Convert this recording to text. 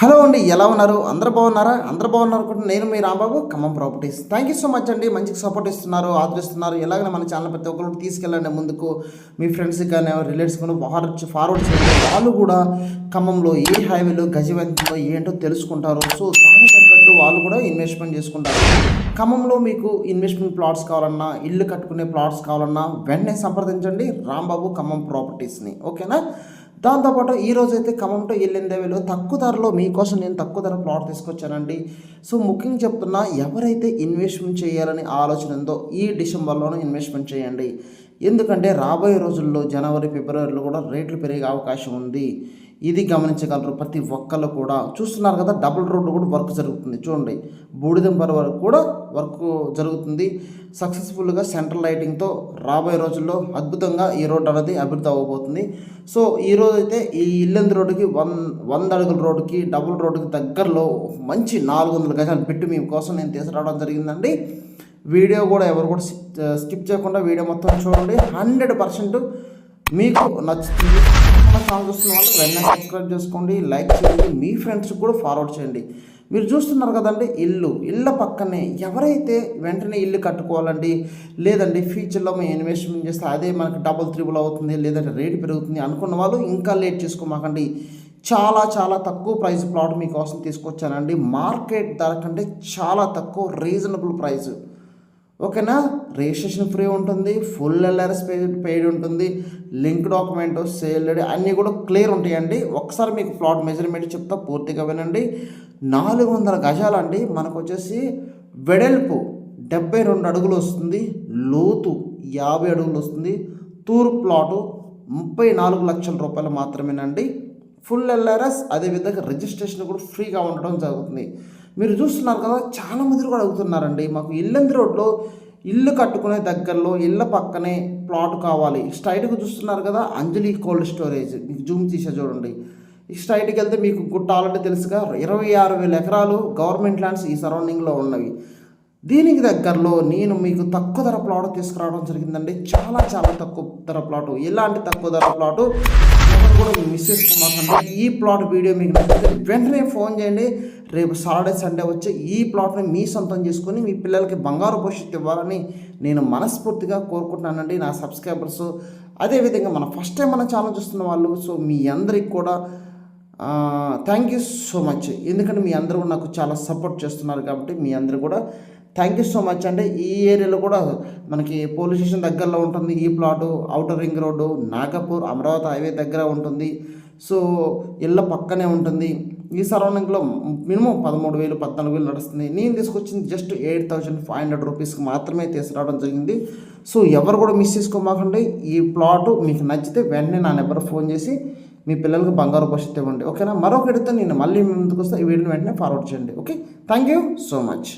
Hello అండి ఎలా ఉన్నారు? అందరు బాగున్నారా? అందరు బాగున్నారు అనుకుంటే నేను మీ Rambabu Khammam properties. Thank you so much అండి. మంచిగా సపోర్ట్ ఇస్తున్నారు ఆదరిస్తున్నారు. ఎలాగైనా మన ఛానల్ ప్రతి ఒక్కరు తీసుకెళ్ళండి ముందుకు. మీ ఫ్రెండ్స్ కానీ రిలేటివ్స్ కానీ ఫార్వర్డ్ ఫార్వర్డ్ చేయండి. వాళ్ళు కూడా ఖమ్మంలో ఏ హైవేలో గజవంతంలో ఏంటో తెలుసుకుంటారు. సో దానికి తగ్గట్టు వాళ్ళు కూడా ఇన్వెస్ట్మెంట్ చేసుకుంటారు. ఖమ్మంలో మీకు ఇన్వెస్ట్మెంట్ ప్లాట్స్ కావాలన్నా ఇల్లు కట్టుకునే ప్లాట్స్ కావాలన్నా వెంటనే సంప్రదించండి రాంబాబు ఖమ్మం ప్రాపర్టీస్ని. ఓకేనా దాంతోపాటు ఈరోజు అయితే అయితే ఖమ్మంతో ఎల్లిందేవిలో తక్కువ ధరలో మీకోసం నేను తక్కువ ధర ప్లాట్ తీసుకొచ్చానండి. సో ముఖ్యంగా చెప్తున్నా ఎవరైతే ఇన్వెస్ట్మెంట్ చేయాలని ఆలోచన ఉందో ఈ డిసెంబర్లోనే ఇన్వెస్ట్మెంట్ చేయండి. ఎందుకంటే రాబోయే రోజుల్లో జనవరి ఫిబ్రవరిలో కూడా రేట్లు పెరిగే అవకాశం ఉంది. ఇది గమనించగలరు. ప్రతి ఒక్కళ్ళు కూడా చూస్తున్నారు కదా డబుల్ రోడ్డు కూడా వర్క్ జరుగుతుంది. చూడండి బూడిదంపర వరకు కూడా వర్క్ జరుగుతుంది. సక్సెస్ఫుల్గా సెంట్రల్ లైటింగ్తో రాబోయే రోజుల్లో అద్భుతంగా ఈ రోడ్డు అనేది అభివృద్ధి అవ్వబోతుంది. సో ఈ రోజు అయితే ఈ ఇల్లంది రోడ్డుకి వన్ వంద అడుగుల రోడ్డుకి డబుల్ రోడ్డుకి దగ్గరలో మంచి నాలుగు వందల గజాలు పెట్టి మీ కోసం నేను తీసుకురావడం జరిగిందండి. వీడియో కూడా ఎవరు కూడా స్కిప్ చేయకుండా వీడియో మొత్తం చూడండి. హండ్రెడ్ పర్సెంట్ మీకు నచ్చుతుంది మన ఛానల్ చూస్తున్న వాళ్ళు వెంటనే సబ్స్క్రైబ్ చేసుకోండి లైక్ చేయండి మీ ఫ్రెండ్స్కి కూడా ఫార్వర్డ్ చేయండి. మీరు చూస్తున్నారు కదండి ఇల్లు. ఇళ్ళ పక్కనే ఎవరైతే వెంటనే ఇల్లు కట్టుకోవాలండి లేదండి ఫ్యూచర్లో మేము ఇన్వెస్ట్మెంట్ చేస్తే అదే మనకి డబుల్ త్రిబుల్ అవుతుంది లేదంటే రేటు పెరుగుతుంది అనుకున్న వాళ్ళు ఇంకా లేట్ చేసుకోమాకండి. చాలా చాలా తక్కువ ప్రైస్ ప్లాట్ మీకోసం తీసుకొచ్చానండి. మార్కెట్ ధర కంటే చాలా తక్కువ రీజనబుల్ ప్రైస్ ఓకేనా? రిజిస్ట్రేషన్ ఫ్రీ ఉంటుంది ఫుల్ ఎల్ఆర్ఎస్ పేడ్ పెయిడ్ ఉంటుంది లింక్ డాక్యుమెంట్ సేల్ అన్నీ కూడా క్లియర్ ఉంటాయండి. ఒకసారి మీకు ప్లాట్ మెజర్మెంట్ చెప్తా పూర్తిగా వినండి. నాలుగు వందల గజాలు అండి. మనకు వచ్చేసి వెడల్పు డెబ్బై రెండు అడుగులు వస్తుంది లోతు యాభై అడుగులు వస్తుంది తూరు ప్లాటు ముప్పై నాలుగు లక్షల రూపాయలు మాత్రమేనండి. ఫుల్ ఎల్ఆర్ఎస్ అదేవిధంగా రిజిస్ట్రేషన్ కూడా ఫ్రీగా ఉండడం జరుగుతుంది. మీరు చూస్తున్నారు కదా చాలా మంది కూడా అడుగుతున్నారండి మాకు ఇల్లంది రోడ్లో ఇల్లు కట్టుకునే దగ్గరలో ఇళ్ళ పక్కనే ప్లాట్ కావాలి. స్ట్రైట్గా చూస్తున్నారు కదా అంజలి కోల్డ్ స్టోరేజ్. మీకు జూమ్ తీసే చూడండి. ఈ స్ట్రైట్కి వెళ్తే మీకు గుట్ట ఆల్రెడీ తెలుసుగా ఇరవై ఆరు వేల ఎకరాలు గవర్నమెంట్ ల్యాండ్స్ ఈ సరౌండింగ్లో ఉన్నవి. దీనికి దగ్గరలో నేను మీకు తక్కువ ధర ప్లాట్ తీసుకురావడం జరిగిందండి. చాలా చాలా తక్కువ ధర ప్లాటు. ఎలాంటి తక్కువ ధర ప్లాటు? కూడా మిస్ చేసుకోమాకండి. ఈ ప్లాట్ వీడియో మీకు నచ్చితే వెంటనే ఫోన్ చేయండి. రేపు సాటర్డే సండే వచ్చి ఈ ప్లాట్ని మీ సొంతం చేసుకొని మీ పిల్లలకి బంగారు భవిష్యత్తు ఇవ్వాలని నేను మనస్ఫూర్తిగా కోరుకుంటున్నానండి నా సబ్స్క్రైబర్స్. అదేవిధంగా మన ఫస్ట్ టైం మన ఛానల్ చూస్తున్న వాళ్ళు సో మీ అందరికి కూడా థ్యాంక్ యూ సో మచ్ ఎందుకంటే మీ అందరూ నాకు చాలా సపోర్ట్ చేస్తున్నారు కాబట్టి మీ అందరూ కూడా థ్యాంక్ యూ సో మచ్ అంటే ఈ ఏరియాలో కూడా మనకి పోలీస్ స్టేషన్ దగ్గరలో ఉంటుంది. ఈ plot outer ring road Nagpur Amaravati highway దగ్గర ఉంటుంది. సో ఇళ్ళ పక్కనే ఉంటుంది. ఈ సరౌండింగ్లో మినిమం పదమూడు వేలు పద్నాలుగు వేలు నడుస్తుంది నేను తీసుకొచ్చింది just eight thousand five hundred రూపీస్కి మాత్రమే తీసుకురావడం జరిగింది. సో ఎవరు కూడా మిస్ చేసుకోమాకండి. ఈ ప్లాటు మీకు నచ్చితే వెంటనే నా నెంబర్ ఫోన్ చేసి మీ పిల్లలకు బంగారు భవిష్యత్తు ఇవ్వండి. ఓకేనా? మరొక ఎడితే నేను మళ్ళీ ముందుకు వస్తే. ఈ వీడియోని వెంటనే ఫార్వర్డ్ చేయండి. Okay? Thank you so much.